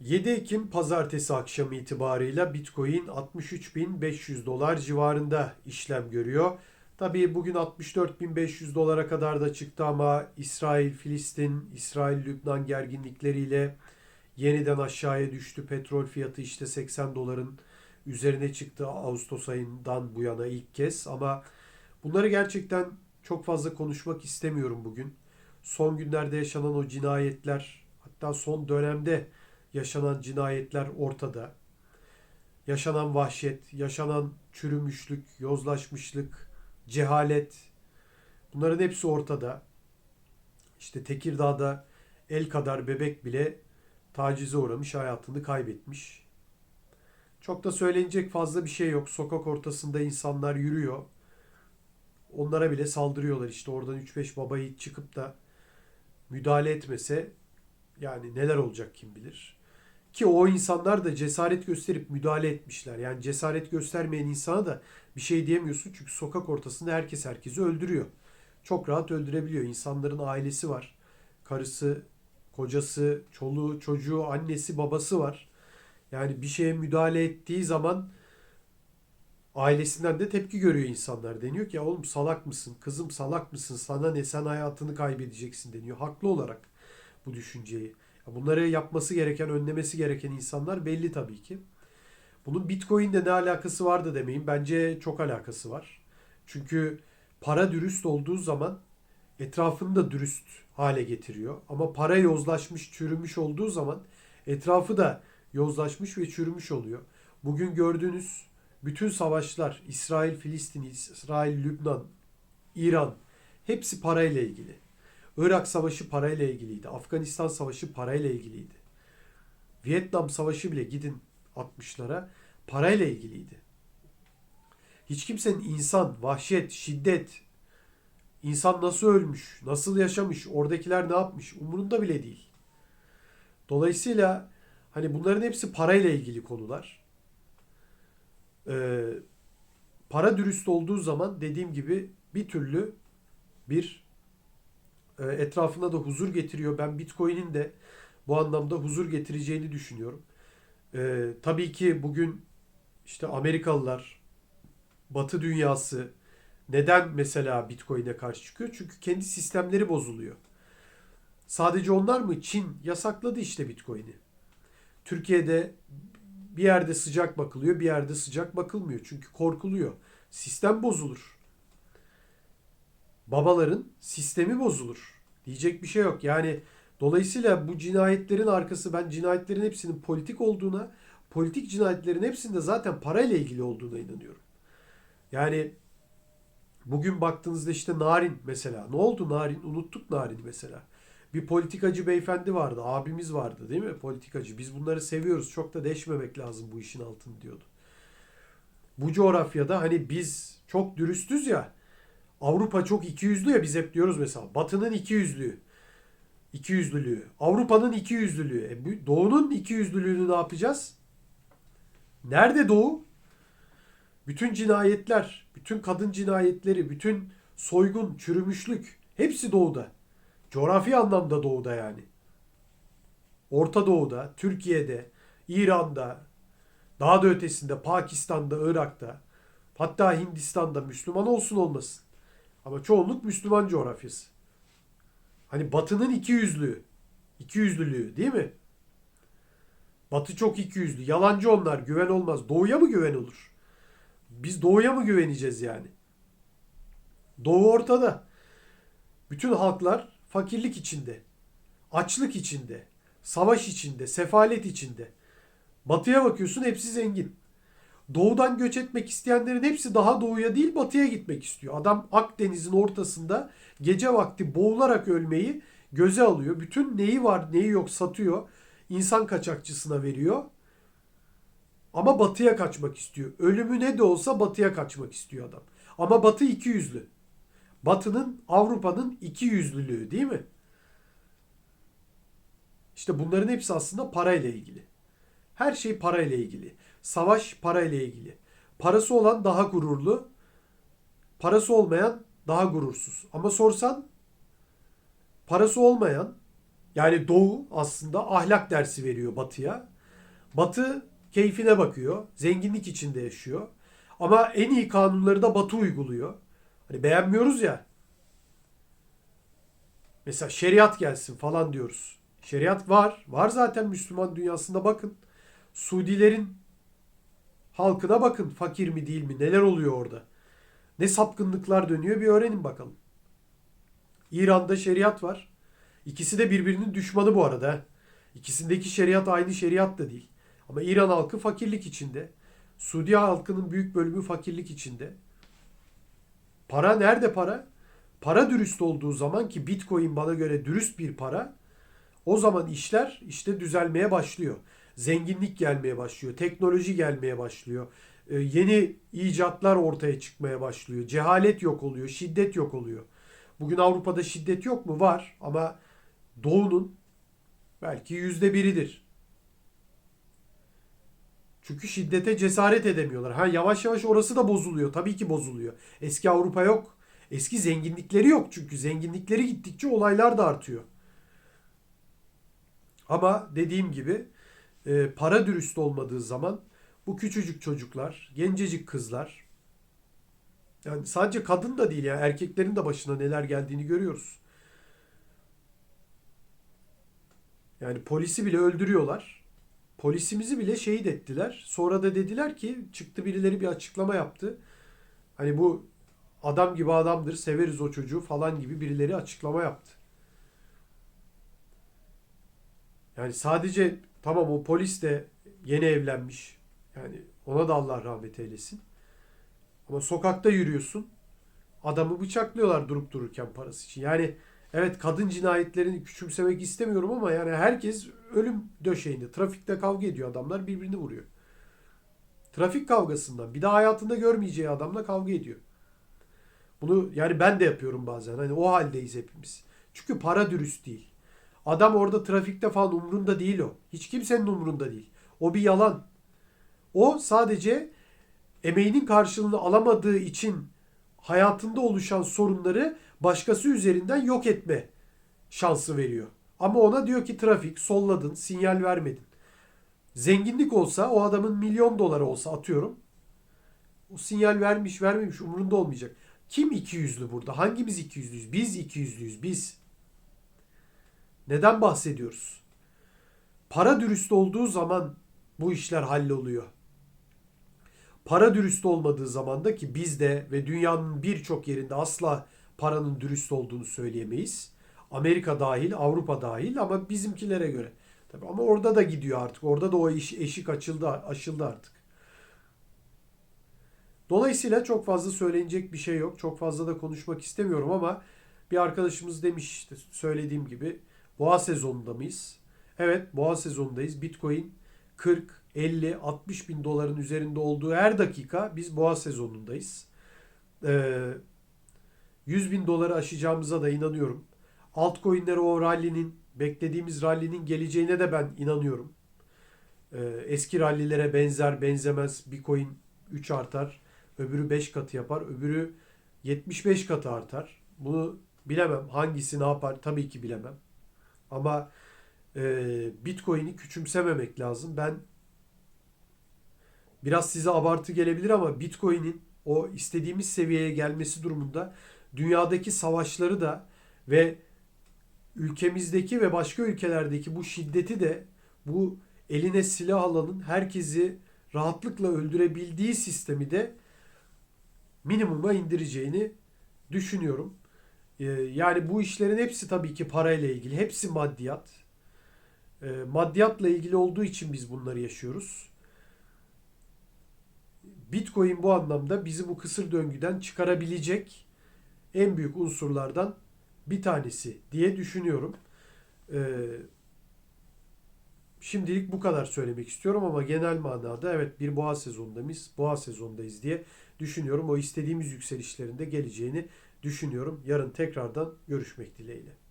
7 Ekim pazartesi akşamı itibarıyla Bitcoin 63.500 dolar civarında işlem görüyor. Tabii bugün 64.500 dolara kadar da çıktı ama İsrail, Filistin, İsrail, Lübnan gerginlikleriyle yeniden aşağıya düştü. Petrol fiyatı işte 80 doların üzerine çıktı Ağustos ayından bu yana ilk kez ama bunları gerçekten çok fazla konuşmak istemiyorum bugün. Son günlerde yaşanan o cinayetler hatta son dönemde yaşanan cinayetler ortada. Yaşanan vahşet, yaşanan çürümüşlük, yozlaşmışlık, cehalet bunların hepsi ortada. İşte Tekirdağ'da el kadar bebek bile tacize uğramış, hayatını kaybetmiş. Çok da söylenecek fazla bir şey yok. Sokak ortasında insanlar yürüyor. Onlara bile saldırıyorlar. İşte oradan 3-5 baba yiğit çıkıp da müdahale etmese yani neler olacak kim bilir. Ki o insanlar da cesaret gösterip müdahale etmişler. Yani cesaret göstermeyen insana da bir şey diyemiyorsun. Çünkü sokak ortasında herkes herkesi öldürüyor. Çok rahat öldürebiliyor. İnsanların ailesi var. Karısı, kocası, çoluğu, çocuğu, annesi, babası var. Yani bir şeye müdahale ettiği zaman ailesinden de tepki görüyor insanlar. Deniyor ki ya oğlum salak mısın? Kızım salak mısın? Sana ne? Sen hayatını kaybedeceksin deniyor. Haklı olarak bu düşünceyi. Bunları yapması gereken, önlemesi gereken insanlar belli tabii ki. Bunun Bitcoin'le ne alakası vardı demeyin. Bence çok alakası var. Çünkü para dürüst olduğu zaman etrafını da dürüst hale getiriyor. Ama para yozlaşmış, çürümüş olduğu zaman etrafı da yozlaşmış ve çürümüş oluyor. Bugün gördüğünüz bütün savaşlar, İsrail, Filistin, İsrail, Lübnan, İran hepsi parayla ilgili. Irak Savaşı parayla ilgiliydi. Afganistan Savaşı parayla ilgiliydi. Vietnam Savaşı bile gidin 60'lara parayla ilgiliydi. Hiç kimsenin insan, vahşet, şiddet, insan nasıl ölmüş, nasıl yaşamış, oradakiler ne yapmış umurunda bile değil. Dolayısıyla hani bunların hepsi parayla ilgili konular. Ee, para dürüst olduğu zaman dediğim gibi bir türlü bir etrafına da huzur getiriyor. Ben Bitcoin'in de bu anlamda huzur getireceğini düşünüyorum. E, tabii ki bugün işte Amerikalılar, Batı dünyası neden mesela Bitcoin'e karşı çıkıyor? Çünkü kendi sistemleri bozuluyor. Sadece onlar mı? Çin yasakladı işte Bitcoin'i. Türkiye'de bir yerde sıcak bakılıyor, bir yerde sıcak bakılmıyor. Çünkü korkuluyor. Sistem bozulur babaların sistemi bozulur. Diyecek bir şey yok. Yani dolayısıyla bu cinayetlerin arkası ben cinayetlerin hepsinin politik olduğuna, politik cinayetlerin hepsinde zaten parayla ilgili olduğuna inanıyorum. Yani bugün baktığınızda işte Narin mesela. Ne oldu Narin? Unuttuk Narin mesela. Bir politikacı beyefendi vardı, abimiz vardı değil mi? Politikacı. Biz bunları seviyoruz. Çok da deşmemek lazım bu işin altını diyordu. Bu coğrafyada hani biz çok dürüstüz ya. Avrupa çok ikiyüzlü ya biz hep diyoruz mesela. Batı'nın ikiyüzlüğü. İkiyüzlülüğü. Avrupa'nın ikiyüzlülüğü. E, bu- Doğu'nun ikiyüzlülüğünü ne yapacağız? Nerede Doğu? Bütün cinayetler, bütün kadın cinayetleri, bütün soygun, çürümüşlük hepsi Doğu'da. Coğrafi anlamda Doğu'da yani. Orta Doğu'da, Türkiye'de, İran'da, daha da ötesinde Pakistan'da, Irak'ta, hatta Hindistan'da Müslüman olsun olmasın. Ama çoğunluk Müslüman coğrafyası. Hani Batı'nın iki yüzlüğü. İki yüzlülüğü değil mi? Batı çok iki yüzlü. Yalancı onlar. Güven olmaz. Doğuya mı güven olur? Biz doğuya mı güveneceğiz yani? Doğu ortada. Bütün halklar fakirlik içinde. Açlık içinde. Savaş içinde. Sefalet içinde. Batıya bakıyorsun hepsi zengin. Doğudan göç etmek isteyenlerin hepsi daha doğuya değil batıya gitmek istiyor. Adam Akdeniz'in ortasında gece vakti boğularak ölmeyi göze alıyor. Bütün neyi var neyi yok satıyor. İnsan kaçakçısına veriyor. Ama batıya kaçmak istiyor. Ölümü ne de olsa batıya kaçmak istiyor adam. Ama batı iki yüzlü. Batının Avrupa'nın iki yüzlülüğü değil mi? İşte bunların hepsi aslında parayla ilgili. Her şey parayla ilgili. Savaş parayla ilgili. Parası olan daha gururlu, parası olmayan daha gurursuz. Ama sorsan parası olmayan Yani Doğu aslında ahlak dersi veriyor Batı'ya. Batı keyfine bakıyor. Zenginlik içinde yaşıyor. Ama en iyi kanunları da Batı uyguluyor. Hani beğenmiyoruz ya. Mesela şeriat gelsin falan diyoruz. Şeriat var. Var zaten Müslüman dünyasında bakın. Suudilerin halkına bakın. Fakir mi değil mi? Neler oluyor orada? Ne sapkınlıklar dönüyor bir öğrenin bakalım. İran'da şeriat var. İkisi de birbirinin düşmanı bu arada. İkisindeki şeriat aynı şeriat da değil. Ama İran halkı fakirlik içinde. Suudi halkının büyük bölümü fakirlik içinde. Para nerede para? Para dürüst olduğu zaman ki Bitcoin bana göre dürüst bir para. O zaman işler işte düzelmeye başlıyor. Zenginlik gelmeye başlıyor. Teknoloji gelmeye başlıyor. Ee, yeni icatlar ortaya çıkmaya başlıyor. Cehalet yok oluyor. Şiddet yok oluyor. Bugün Avrupa'da şiddet yok mu? Var. Ama Doğu'nun belki yüzde biridir. Çünkü şiddete cesaret edemiyorlar. Ha yavaş yavaş orası da bozuluyor. Tabii ki bozuluyor. Eski Avrupa yok. Eski zenginlikleri yok çünkü zenginlikleri gittikçe olaylar da artıyor. Ama dediğim gibi e, para dürüst olmadığı zaman bu küçücük çocuklar, gencecik kızlar yani sadece kadın da değil ya erkeklerin de başına neler geldiğini görüyoruz. Yani polisi bile öldürüyorlar. Polisimizi bile şehit ettiler. Sonra da dediler ki çıktı birileri bir açıklama yaptı. Hani bu adam gibi adamdır, severiz o çocuğu falan gibi birileri açıklama yaptı. Yani sadece tamam o polis de yeni evlenmiş. Yani ona da Allah rahmet eylesin. Ama sokakta yürüyorsun. Adamı bıçaklıyorlar durup dururken parası için. Yani evet kadın cinayetlerini küçümsemek istemiyorum ama yani herkes ölüm döşeğinde. Trafikte kavga ediyor adamlar birbirini vuruyor. Trafik kavgasından bir daha hayatında görmeyeceği adamla kavga ediyor. Bunu yani ben de yapıyorum bazen. Hani o haldeyiz hepimiz. Çünkü para dürüst değil. Adam orada trafikte falan umrunda değil o. Hiç kimsenin umrunda değil. O bir yalan. O sadece emeğinin karşılığını alamadığı için hayatında oluşan sorunları başkası üzerinden yok etme şansı veriyor. Ama ona diyor ki trafik solladın, sinyal vermedin. Zenginlik olsa o adamın milyon doları olsa atıyorum. O sinyal vermiş vermemiş umurunda olmayacak. Kim iki yüzlü burada? Hangimiz iki yüzlüyüz? Biz iki yüzlüyüz. Biz. Neden bahsediyoruz? Para dürüst olduğu zaman bu işler halloluyor. Para dürüst olmadığı zaman da ki bizde ve dünyanın birçok yerinde asla paranın dürüst olduğunu söyleyemeyiz. Amerika dahil, Avrupa dahil ama bizimkilere göre. Tabii ama orada da gidiyor artık. Orada da o iş, eşik açıldı, aşıldı artık. Dolayısıyla çok fazla söylenecek bir şey yok. Çok fazla da konuşmak istemiyorum ama bir arkadaşımız demiş işte söylediğim gibi boğa sezonunda mıyız? Evet boğa sezonundayız. Bitcoin 40, 50, 60 bin doların üzerinde olduğu her dakika biz boğa sezonundayız. Ee, 100 bin doları aşacağımıza da inanıyorum. Altcoin'lere o rally'nin, beklediğimiz rally'nin geleceğine de ben inanıyorum. Ee, eski rallilere benzer benzemez. Bir coin 3 artar. Öbürü 5 katı yapar. Öbürü 75 katı artar. Bunu bilemem. Hangisi ne yapar tabii ki bilemem. Ama e, Bitcoin'i küçümsememek lazım. Ben biraz size abartı gelebilir ama Bitcoin'in o istediğimiz seviyeye gelmesi durumunda dünyadaki savaşları da ve ülkemizdeki ve başka ülkelerdeki bu şiddeti de bu eline silah alanın herkesi rahatlıkla öldürebildiği sistemi de minimuma indireceğini düşünüyorum. Ee, yani bu işlerin hepsi tabii ki parayla ilgili. Hepsi maddiyat. Ee, maddiyatla ilgili olduğu için biz bunları yaşıyoruz. Bitcoin bu anlamda bizi bu kısır döngüden çıkarabilecek en büyük unsurlardan bir tanesi diye düşünüyorum. Ee, şimdilik bu kadar söylemek istiyorum ama genel manada evet bir boğa sezonundayız, boğa sezondayız diye düşünüyorum. O istediğimiz yükselişlerinde geleceğini düşünüyorum. Yarın tekrardan görüşmek dileğiyle.